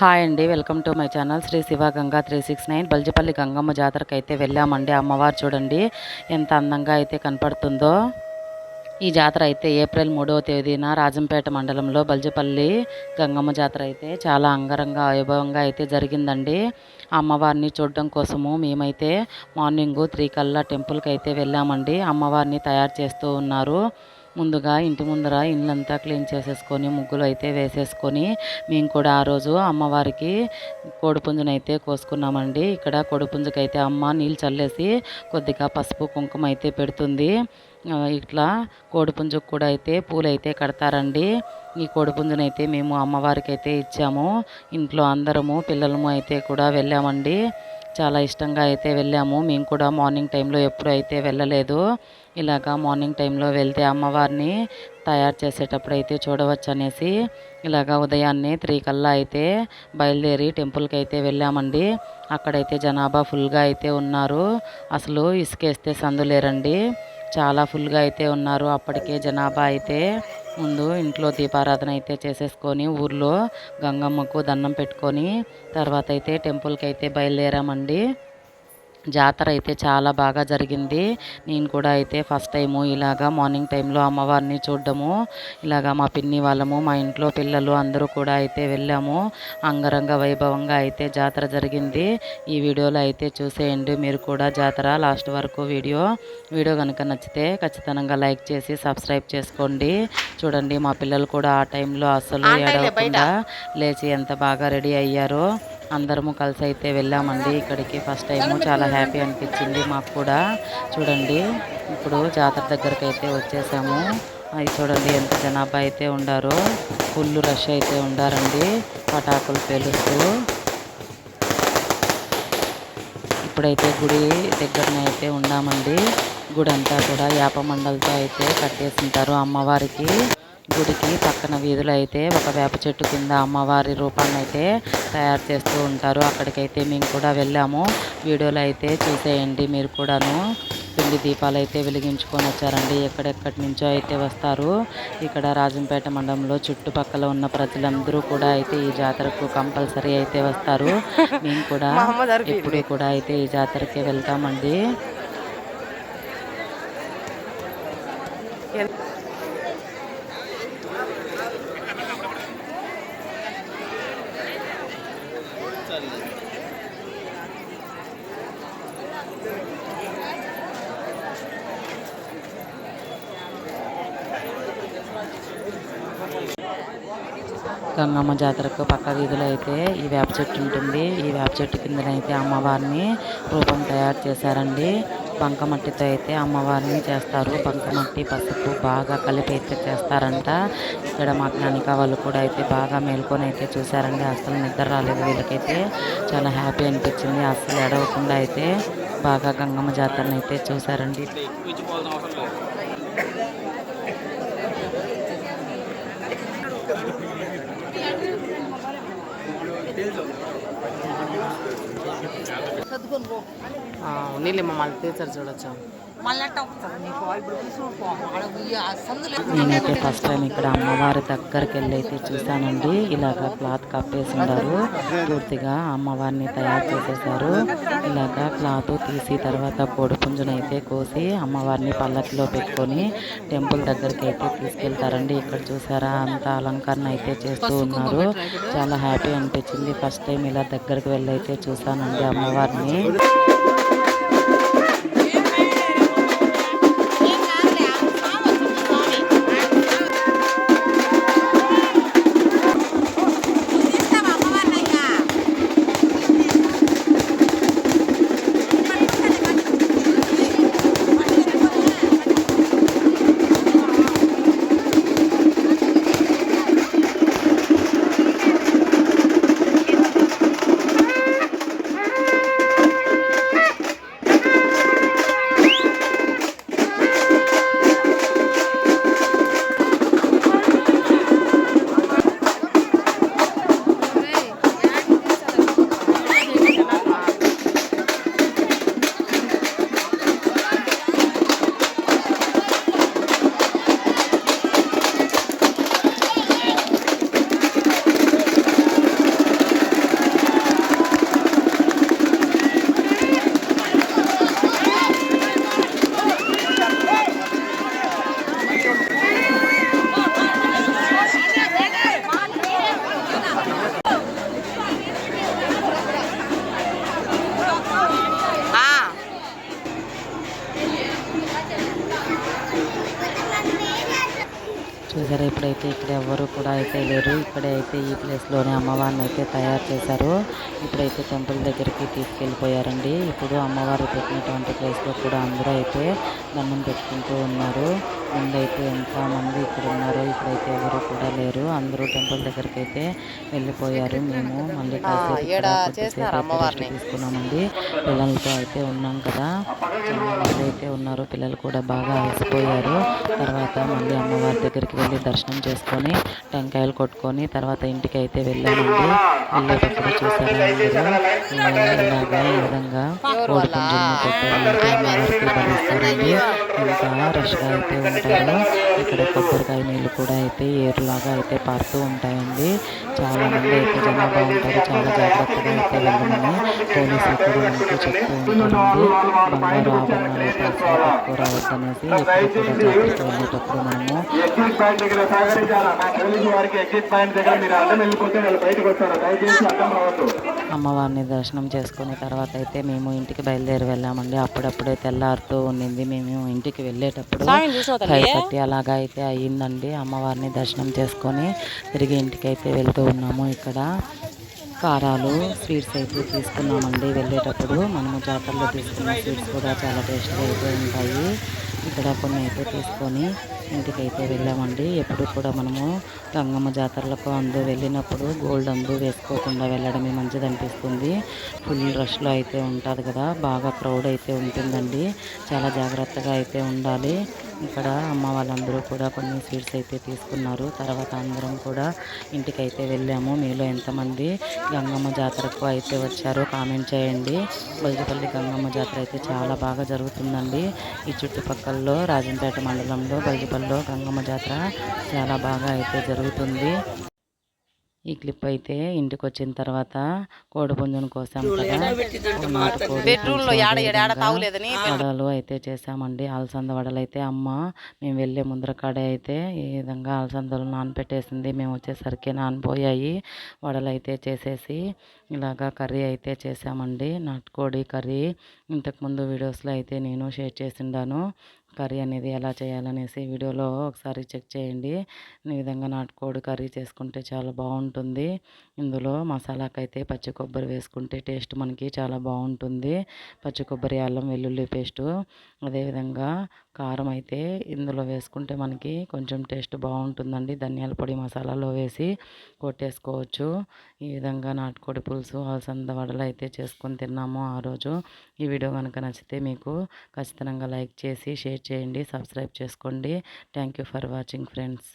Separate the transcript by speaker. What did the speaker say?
Speaker 1: Hi అండి welcome to my channel. Shri Shiva Ganga three six nine. Baljipalli Gangamma జాతరకు అయితే వెళ్ళామండి అమ్మవారు చూడండి. ఎంత అందంగా అయితే కనపడుతుందో. ఈ జాతర అయితే ఏప్రిల్ మూడవ తేదీన రాజంపేట మండలంలో బల్జపల్లి గంగమ్మ జాతర అయితే చాలా అంగరంగ వైభవంగా అయితే జరిగిందండి. అమ్మవారిని చూడడం కోసము మేమైతే మార్నింగ్ త్రీ కల్లా టెంపుల్కి అయితే వెళ్ళామండి. అమ్మవారిని తయారు చేస్తూ ఉన్నారు. ముందుగా ఇంటి ముందర ఇల్లంతా క్లీన్ చేసేసుకొని ముగ్గులు అయితే వేసేసుకొని మేము కూడా ఆ రోజు అమ్మవారికి కోడిపుంజునైతే కోసుకున్నామండి. ఇక్కడ కోడిపుంజుకైతే అమ్మ నీళ్ళు చల్లేసి కొద్దిగా పసుపు కుంకుమ అయితే పెడుతుంది. ఇట్లా కోడిపుంజుకు కూడా అయితే పూలైతే కడతారండి. ఈ కోడిపుంజునైతే మేము అమ్మవారికి అయితే ఇచ్చాము. ఇంట్లో అందరము పిల్లలము అయితే కూడా వెళ్ళామండి. చాలా ఇష్టంగా అయితే వెళ్ళాము. మేము కూడా మార్నింగ్ టైంలో ఎప్పుడు అయితే వెళ్ళలేదు ఇలాగ మార్నింగ్ టైంలో వెళ్తే అమ్మవారిని తయారు చేసేటప్పుడు అయితే చూడవచ్చు అనేసి ఇలాగ ఉదయాన్నే త్రీ కల్లా అయితే బయలుదేరి టెంపుల్కి అయితే వెళ్ళామండి. అక్కడైతే జనాభా ఫుల్గా అయితే ఉన్నారు. అసలు ఇసుకేస్తే సందు లేరండి. చాలా ఫుల్గా అయితే ఉన్నారు. అప్పటికే జనాభా అయితే ముందు ఇంట్లో దీపారాధన అయితే చేసేసుకొని ఊర్లో గంగమ్మకు దండం పెట్టుకొని తర్వాత అయితే టెంపుల్కి అయితే బయలుదేరామండి. జాతర అయితే చాలా బాగా జరిగింది. నేను కూడా అయితే ఫస్ట్ టైము ఇలాగా మార్నింగ్ టైంలో అమ్మవారిని చూడడము. ఇలాగా మా పిన్ని వాళ్ళము మా ఇంట్లో పిల్లలు అందరూ కూడా అయితే వెళ్ళాము. అంగరంగ వైభవంగా అయితే జాతర జరిగింది. ఈ వీడియోలో అయితే చూసేయండి. మీరు కూడా జాతర లాస్ట్ వరకు వీడియో. వీడియో కనుక నచ్చితే ఖచ్చితంగా లైక్ చేసి సబ్స్క్రైబ్ చేసుకోండి. చూడండి మా పిల్లలు కూడా ఆ టైంలో అసలు ఏడవకుండా లేచి ఎంత బాగా రెడీ అయ్యారో. అందరము కలిసి అయితే వెళ్ళామండి. ఇక్కడికి ఫస్ట్ టైము చాలా హ్యాపీ అనిపించింది మాకు కూడా. చూడండి ఇప్పుడు జాతర దగ్గరకు అయితే వచ్చేసాము. అది చూడండి ఎంత జనాభా అయితే ఉండారో. ఫుల్ రష్ అయితే ఉండారండి. పటాకులు పేలుస్తూ. ఇప్పుడైతే గుడి దగ్గరనే అయితే ఉన్నామండి గుడి అంతా కూడా యాప మండలతో అయితే కట్టేసింటారు అమ్మవారికి. గుడికి పక్కన వీధులు అయితే ఒక వేప చెట్టు కింద అమ్మవారి రూపాన్ని అయితే తయారు చేస్తూ ఉంటారు. అక్కడికైతే మేము కూడా వెళ్ళాము. వీడియోలో అయితే చూసేయండి. మీరు కూడాను పిండి దీపాలు అయితే వెలిగించుకొని వచ్చారండి. ఎక్కడెక్కడి నుంచో అయితే వస్తారు. ఇక్కడ రాజంపేట మండలంలో చుట్టుపక్కల ఉన్న ప్రజలందరూ కూడా అయితే ఈ జాతరకు కంపల్సరీ అయితే వస్తారు. మేము కూడా ఎప్పుడు కూడా అయితే ఈ జాతరకి వెళ్తామండి. గంగమ్మ జాతరకు పక్క వీధిలో అయితే ఈ వేప చెట్టు ఉంటుంది. ఈ వేప చెట్టు కిందనైతే అమ్మవారిని రూపం తయారు చేశారండి. బంకమట్టితో అయితే అమ్మవారిని చేస్తారు. బంకమట్టి పసుపు బాగా కలిపి అయితే చేస్తారంట. ఇక్కడ మా జ్ఞానిక వాళ్ళు కూడా అయితే బాగా మేల్కొని అయితే చూసారండి అసలు నిద్ర రాలేదు వీళ్ళకైతే. చాలా హ్యాపీ అనిపించింది. అసలు ఎడవకుండా అయితే బాగా గంగమ్మ జాతరని అయితే చూసారండి
Speaker 2: నీళ్ళేమో మళ్ళీ తీసారు చూడొచ్చు
Speaker 1: నేనైతే ఫస్ట్ టైం ఇక్కడ అమ్మవారి దగ్గరికి వెళ్ళి అయితే చూశానండి. ఇలాగ క్లాత్ కప్పేసి ఉన్నారు పూర్తిగా అమ్మవారిని తయారు చేసేసారు. ఇలాగ క్లాత్ తీసి తర్వాత కోడి పుంజునైతే కోసి అమ్మవారిని పల్లకిలో పెట్టుకొని టెంపుల్ దగ్గరికి అయితే తీసుకెళ్తారండి. ఇక్కడ చూసారా? అంత అలంకరణ అయితే చేస్తూ ఉన్నారు. చాలా హ్యాపీ అనిపించింది. ఫస్ట్ టైం ఇలా దగ్గరికి వెళ్ళి అయితే చూశానండి అమ్మవారిని. చూసారా ఇప్పుడైతే ఇక్కడ ఎవరు కూడా అయితే లేరు. ఇక్కడే అయితే ఈ ప్లేస్లోనే అమ్మవారిని అయితే తయారు చేశారు. ఇప్పుడైతే టెంపుల్ దగ్గరికి తీసుకెళ్ళిపోయారండి. ఇప్పుడు అమ్మవారు పెట్టినటువంటి ప్లేస్లో కూడా అందరూ అయితే దండం పెట్టుకుంటూ ఉన్నారు. ముందైతే ఎంతో మంది ఇక్కడ ఉన్నారు ఇప్పుడైతే ఎవరు కూడా లేరు. అందరూ టెంపుల్ దగ్గరికి అయితే వెళ్ళిపోయారు. మేము మళ్ళీ కాసేపు తీసుకున్నామండి. పిల్లలతో అయితే ఉన్నాం కదా. అయితే ఉన్నారు పిల్లలు కూడా బాగా అలసిపోయారు. తర్వాత మళ్ళీ అమ్మవారి దగ్గరికి వెళ్ళి దర్శనం చేసుకొని టెంకాయలు కొట్టుకొని తర్వాత ఇంటికి అయితే వెళ్ళామండి. వెళ్ళేటప్పుడు చూసారా అందరూ? ఇలాగా ఈ విధంగా కోడి పుంజులను కొట్టి అమ్మవారికి బలిస్తారండి. ఇంకా రష్గా అయితే ఉంటారు ఇక్కడ కొబ్బరికాయ నీళ్ళు కూడా అయితే ఏరులాగా అయితే పారుతూ ఉంటాయండి. చాలా మంది అయితే జనాభా ఉంటారు. చాలా జాగ్రత్తగా అయితే వెళ్ళమని పోలీసులు కూడా మనకు చెప్తూ ఉంటారండి. బంగారు ఆభరణాలు అయితే అసలు పట్టుకురావద్దనేసి ఎప్పుడు కూడా జాగ్రత్త వెళ్ళేటప్పుడు మనము అమ్మవారిని దర్శనం చేసుకున్న తర్వాత అయితే మేము ఇంటికి బయలుదేరి వెళ్ళామండి. అప్పుడప్పుడే తెల్లారుతూ ఉండింది మేము ఇంటికి వెళ్ళేటప్పుడు ఫైవ్ థర్టీ అలాగా అయితే అయ్యిందండి. అమ్మవారిని దర్శనం చేసుకొని తిరిగి ఇంటికి అయితే వెళ్తూ ఉన్నాము ఇక్కడ. కారాలు స్వీట్స్ అయితే తీసుకున్నామండి వెళ్ళేటప్పుడు. మనము జాతరలో తీసుకున్న స్వీట్స్ కూడా చాలా టేస్ట్గా అయితే ఉంటాయి. ఇక్కడ కొన్ని అయితే తీసుకొని ఇంటికి అయితే వెళ్ళామండి. ఎప్పుడు కూడా మనము గంగమ్మ జాతరలకు అందు వెళ్ళినప్పుడు గోల్డ్ అందు వేసుకోకుండా వెళ్ళడమే మంచిది అనిపిస్తుంది ఫుల్ రష్లో అయితే ఉంటుంది కదా బాగా క్రౌడ్ అయితే ఉంటుందండి. చాలా జాగ్రత్తగా అయితే ఉండాలి. ఇక్కడ అమ్మ వాళ్ళందరూ కూడా కొన్ని స్వీట్స్ అయితే తీసుకున్నారు. తర్వాత అందరం కూడా ఇంటికైతే వెళ్ళాము. మీలో ఎంతమంది గంగమ్మ జాతరకు అయితే వచ్చారో కామెంట్ చేయండి. బొజ్జపల్లి గంగమ్మ జాతర అయితే చాలా బాగా జరుగుతుందండి. ఈ చుట్టుపక్కల్లో రాజంపేట మండలంలో బల్జపల్లిలో గంగమ్మ జాతర చాలా బాగా అయితే జరుగుతుంది. ఈ క్లిప్ అయితే ఇంటికి వచ్చిన తర్వాత కోడిపుంజును కోసాం వడలు అయితే చేసామండి. అలసంద వడలు అయితే అమ్మ మేము వెళ్ళే ముందర కాడే అయితే ఈ విధంగా అలసందలు నానపెట్టేసింది. మేము వచ్చేసరికి నానపోయాయి. వడలు అయితే చేసేసి ఇలాగా కర్రీ అయితే చేసామండి. నాటుకోడి కర్రీ. ఇంతకుముందు వీడియోస్లో అయితే నేను షేర్ చేసిండాను. కర్రీ అనేది ఎలా చేయాలనేసి వీడియోలో ఒకసారి చెక్ చేయండి. ఈ విధంగా నాటుకోడి కర్రీ చేసుకుంటే చాలా బాగుంటుంది. ఇందులో మసాలాకైతే పచ్చి కొబ్బరి వేసుకుంటే టేస్ట్ మనకి చాలా బాగుంటుంది. పచ్చి కొబ్బరి అల్లం వెల్లుల్లి పేస్టు అదేవిధంగా కారం అయితే ఇందులో వేసుకుంటే మనకి కొంచెం టేస్ట్ బాగుంటుందండి. ధనియాల పొడి మసాలాలో వేసి కొట్టేసుకోవచ్చు. ఈ విధంగా నాటుకోడి పులుసు అలసంద వడలు అయితే చేసుకొని తిన్నాము ఆ రోజు. ఈ వీడియో కనుక నచ్చితే మీకు ఖచ్చితంగా లైక్ చేసి షేర్ చేయండి సబ్స్క్రైబ్ చేసుకోండి. Thank you for watching friends